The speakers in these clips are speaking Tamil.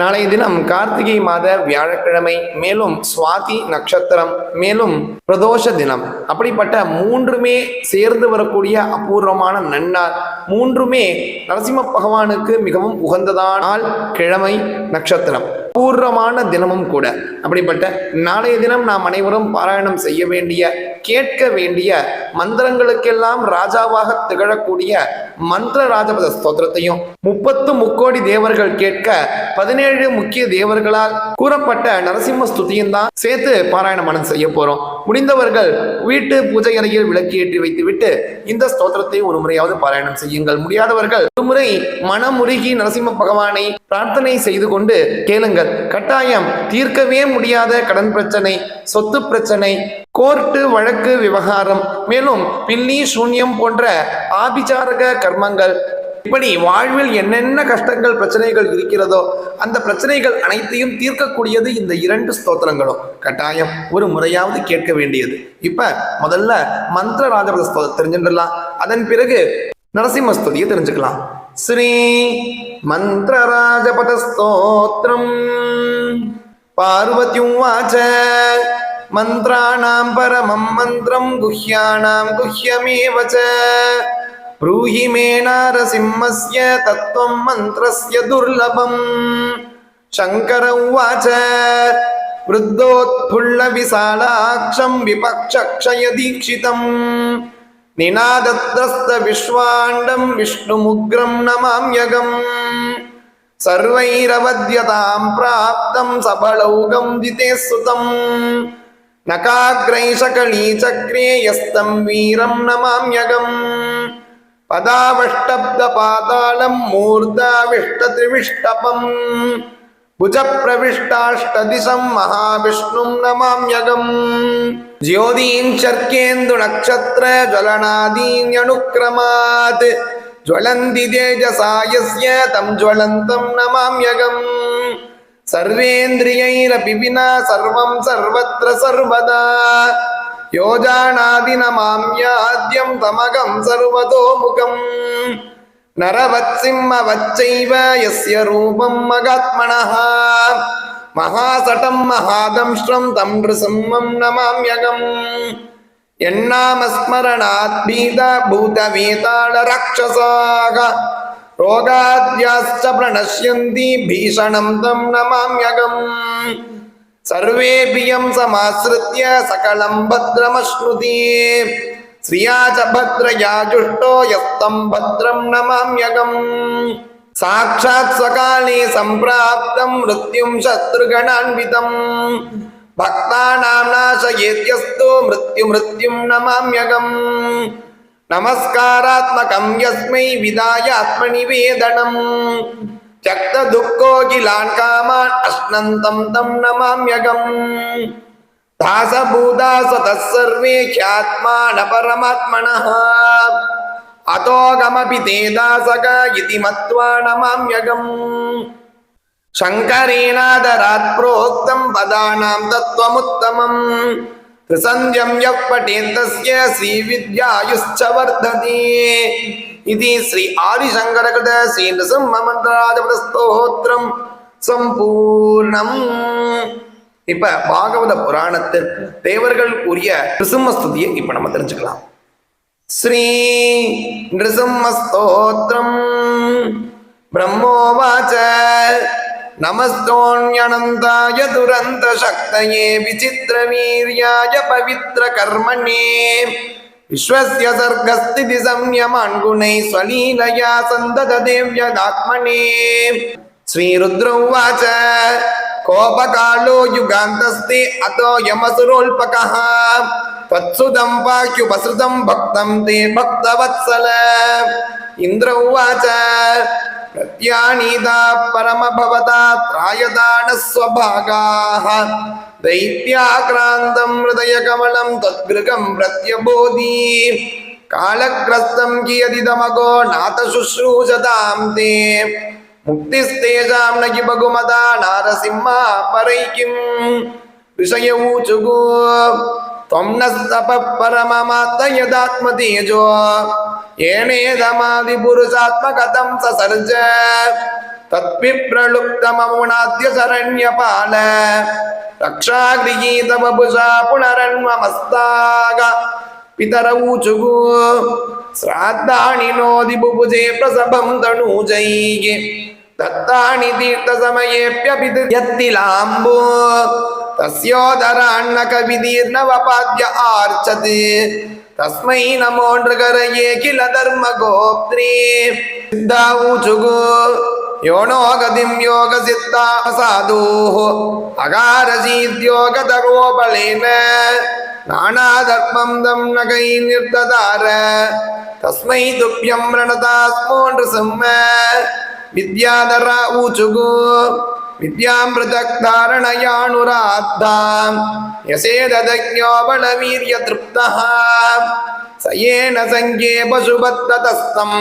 நாளைய தினம் கார்த்திகை மாத வியாழக்கிழமை மேலும் சுவாதி நட்சத்திரம் மேலும் பிரதோஷ தினம். அப்படிப்பட்ட மூன்றுமே சேர்ந்து வரக்கூடிய அபூர்வமான நன்னாள் மூன்றுமே நரசிம்ம பகவானுக்கு மிகவும் உகந்ததானால் கிழமை நட்சத்திரம். அபூர்வமான தினமும் கூட. அப்படிப்பட்ட நாளைய தினம் நாம் அனைவரும் பாராயணம் செய்ய வேண்டிய கேட்க வேண்டிய மந்திரங்களுக்கெல்லாம் ராஜாவாக திகழக்கூடிய மந்திர ராஜபத ஸ்தோத்திரத்தையும் முப்பத்து முக்கோடி தேவர்கள் கேட்க பதினேழு முக்கிய தேவர்களால் கூறப்பட்ட நரசிம்ம ஸ்துதியும் தான் சேர்த்து பாராயண மனம் செய்ய போறோம். முடிந்தவர்கள் வீட்டு பூஜை அறையில் விளக்கி ஏற்றி வைத்துவிட்டு இந்த ஸ்தோத்திரத்தை ஒரு முறையாவது பாராயணம் செய்யுங்கள். முடியாதவர்கள் ஒரு முறை மனமுருகி நரசிம்ம பகவானை பிரார்த்தனை செய்து கொண்டு கேளுங்கள். கட்டாயம் தீர்க்கவே முடியாத கடன் பிரச்சனை சொத்து பிரச்சனை கோர்ட்டு வழக்கு விவகாரம். மேலும் பில்லி சூன்யம் போன்ற ஆபிச்சாரக கர்மங்கள். இப்படி வாழ்வில் என்னென்ன கஷ்டங்கள் பிரச்சனைகள் இருக்கிறதோ அந்த பிரச்சனைகள் அனைத்தையும் தீர்க்கக்கூடியது இந்த இரண்டு ஸ்தோத்திரங்களும். கட்டாயம் ஒரு முறையாவது கேட்க வேண்டியது. இப்ப முதல்ல மந்திர ராஜபத ஸ்தோத்திரம் தெரிஞ்சுடலாம் அதன் பிறகு நரசிம்ம ஸ்துதியை தெரிஞ்சுக்கலாம். ஸ்ரீ மந்திர ராஜபத ஸ்தோத்திரம். பார்வத்யுவாச்ச मन्त्राणां परमं मन्त्रं गुह्याणां गुह्यमेव च ब्रूहि मे नारसिंहस्य तत्त्वं मन्त्रस्य दुर्लभम् शङ्कर उवाच वृद्धोत्फुल्लविशालाक्षं विपक्षक्षयदीक्षितम् निनादत्रस्तविश्वाण्डं विष्णुमुग्रं नमाम्यगम् सर्वैरवद्यतां प्राप्तं सबलौगं दिते सुतम् नकाग्रैशकलीचक्रे यस्तं वीरं नमाम्यगम् पदावष्टब्दपातालं मूर्धाविष्टत्रिविष्टपम् भुजप्रविष्टाष्टदिशं महाविष्णुं नमाम्यगम् ज्योतीञ्चर्केन्दुनक्षत्रज्वलनादीन्यनुक्रमात् ज्वलन्ति तेजसा यस्य तं ज्वलन्तं नमाम्यगम् सर्वेन्द्रियैरपि विना सर्वं सर्वत्र सर्वदा योजानादिनमाम्याद्यं तमगं सर्वतोमुखम् नरवत्सिंहवच्चैव यस्य रूपं मगात्मनः महासटं महादंष्ट्रं तं नृसिंहं नमाम्यगम् यन्नामस्मरणात् ரோகாத்யாஸ்ச பிரணஷ்யந்தி பீஷணம் தம் நமாம்யகம். சர்வேபியம் சமாசிருத்திய சகலம் பத்ரமஸ்னுதி ஸ்ரியா ச பத்ரயா ஜுஷ்டோ யஸ்தம் பத்ரம் நமாம்யகம். சாட்சாத் சகாலே சம்பிராப்தம் மிருத்யும் சத்ருகணான்விதம் பக்தானாம் நாசயேத்யஸ்தோ மிருத்யு மிருத்யும் நமாம்யகம் नमस्कारात्मकं यस्मै विदायात्मनि वेदनम् त्यक्तदुःखोऽखिलान् कामान् अश्नन्तं तं नमाम्यगम्। दासभूता स्वतः सर्वे ख्यात्मानपरमात्मनः। अतोऽगमपि ते दासक इति मत्वा प्रोक्तं पदानां तत्त्वमुत्तमम्। सन्ध्यं यः पठेत् तस्य वर्धते। इति श्री आदिशङ्करकृत श्रीनृसिंहमन्त्राजपदस्तोत्रम् சம்பூர்ணம் இப்ப பாகவத புராணத்தில் தேவர்கள் உரிய நிருசிம்ம ஸ்துதியை இப்ப நம்ம தெரிஞ்சுக்கலாம். ஸ்ரீ நிருசிம்ம ஸ்தோத்திரம் பிரம்மோவாச்ச नमस्तोऽन्यनन्ताय दुरन्तशक्तये विचित्रवीर्याय पवित्रकर्मणे विश्वस्य सर्गस्थितिसंयमान् गुणैः स्वलीलया सन्दददेव्यदात्मने श्रीरुद्र उवाच कोपकालो युगान्तस्ते अतो यमसुरोल्पकः त्वत्सुतं पाह्युपसृतं भक्तं ते भक्तवत्सल इन्द्र उवाच प्रत्यानीता परमभवता त्रायदानस्वभागाः दैत्याक्रान्तं हृदयकमलं त्वद्गृहं प्रत्यबोधि कालग्रस्तं कियदिदमगो नाथ शुश्रूषतां ते मुक्तिस्तेषां न कि बहुमता नारसिंहा परैकिं ऋषय ऊचुगो त्वं नस्तपः परममात्त यदात्मतेजो येनेदमादिपुरुषात्मकथं ससर्ज तत्विप्रलुप्तममुनाद्य शरण्यपाल रक्षागृहीत वपुषा पुनरन्वमस्ताग पितरऊचुः श्राद्धानि नोदि बुभुजे प्रसभं तनूजैः दत्तानि तीर्थसमयेऽप्यपि यत्तिलाम्बो तस्योदरान्नकविदीर्णवपाद्य आर्चते तस्मै नमो नृकरये किल धर्मगोप्त्रे सिद्धाऊचुगो यो नो गतिं योगसिद्धा साधुः अगारसीद्योगतरोबलेन नानाधर्मं दं नगै निर्ददार तस्मै तुभ्यं प्रणतास्मो नृसिंह विद्याधर ऊचुगो विद्यां पृथक्धारणयानुराद्धां यसेदज्ञो बलवीर्यतृप्तः स येन सङ्ख्ये पशुपत्ततस्थम्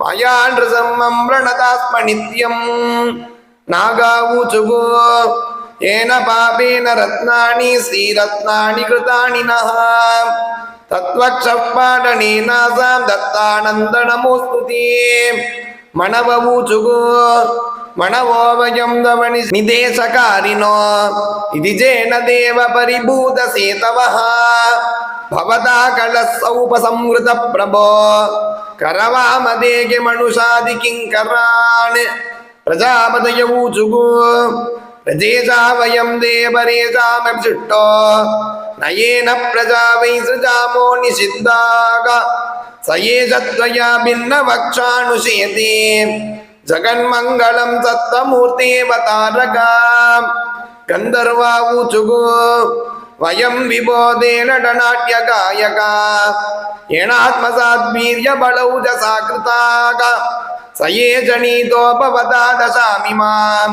मया नृसम्मं प्रणतास्म नित्यम् नागावूचुगो येन पापेन रत्नानि श्रीरत्नानि कृतानि नः तत्त्वक्षः पाटनेनासां दत्तानन्दनमोऽस्तु ते मनवऊचुगो मनवो वयं दवनि निदेशकारिणो इति चेन देव परिभूतसेतवः भवता कलसौपसंहृतप्रभो करवामदेगे मनुषादिकिङ्करान् प्रजापतय ऊचुगो प्रजेशा वयं देवरेशामभिषिष्टो नयेन प्रजा वै सृजामो निषिद्धाग स एष त्वया भिन्नवक्षानुषेते జగన్మంగళం సత్తమూర్తి అవతారకాం గంధర్వావుచుగు వయం విబోధేనటనాట్య గాయక ఏణాత్మసాద్వీర్య బళౌజ సాకృతాగ సయే జనీతోపవదా దశామి మాం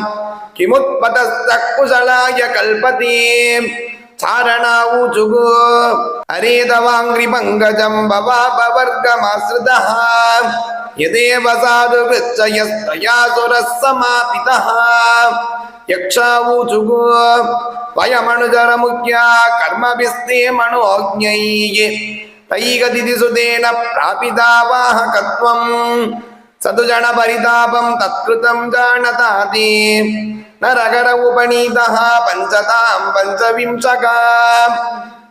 కిముత్పతస్తకుశలాయ కల్పతే చారణావుచుగు कल्पते चारणा ऊचुगो हरेदवाङ्घ्रिपङ्कजं भवापवर्गमाश्रितः यदेव साधु वृच्छयस्तया सुरः समापितः यक्षा ऊचुगो वयमनुजरमुख्या कर्मभिस्ते मनोज्ञैः तैगदितिसुतेन प्रापिता वाहकत्वम् सतुजन परितापं तत्कृतं जानताति नरगर उपनीतः पञ्चतां पञ्चविंशका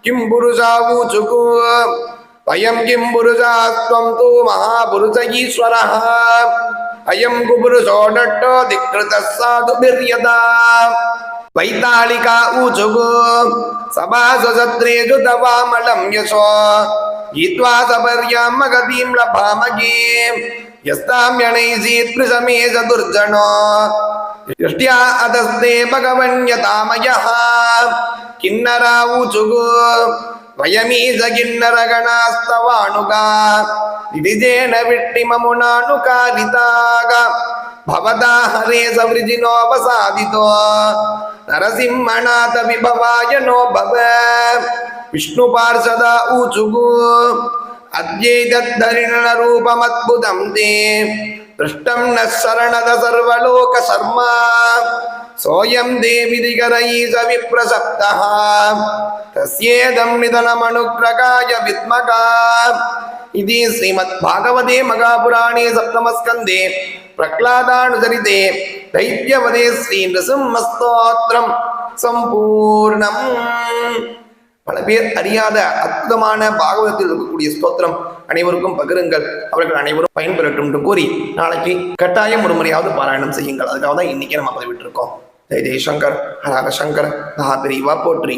किं पुरुषा ऊचुकु? वयं किं पुरुषास्त्वं तु महापुरुष ईश्वरः अयं कुपुरुषो नट्टो धिकृतः साधुभिर्यदा। वैतालिका ऊचुगु सभासुसत्रेषु यशो। गीत्वा सपर्यां चतुर्जनो दृष्ट्या अधस्ते भगवन्यतामयः। ಕಿನ್ನರಾವುಚುಗು ವಯಮೀಜ ಕಿನ್ನರಗಣಾಸ್ತವಾಣುಗ ವಿಜೇನ ವಿಟ್ಟಿಮಮುನಾನು ಕಾರಿತಾಗ ಭವತಾ ಹರೇ ಸವೃಜಿನೋಪಸಾದಿತೋ ನರಸಿಂಹನಾಥ ವಿಭವಾಯ ನೋ ಭವ ವಿಷ್ಣು ಪಾರ್ಷದ ಊಚುಗು ಅದ್ಯೈತದ್ಧರಿಣ ರೂಪಮದ್ಭುತಂ ತೇ ದೃಷ್ಟಂ ನ ಶರಣದ ಸರ್ವಲೋಕ ಶರ್ಮಾ सोऽयं देविदिकरयी स विप्रसक्तः तस्येदं निधनमनुग्रगाय विद्मका इति श्रीमद्भागवते महापुराणे सप्तमस्कन्धे प्रह्लादानुचरिते दैत्यवदे श्रीनृसिंहस्तोत्रं சம்பூர்ணம் பல பேர் அறியாத அற்புதமான பாகவதத்தில் இருக்கக்கூடிய ஸ்தோத்திரம் அனைவருக்கும் பகிருங்கள் அவர்கள் அனைவரும் பயன்பெறட்டும் என்று கூறி நாளைக்கு கட்டாயம் ஒரு முறையாவது பாராயணம் செய்யுங்கள் அதுக்காக தான் இன்னைக்கு நம்ம பதிவிட்டிருக்கோம் जय जय शंकर हर हर शंकर महापरी वोटरी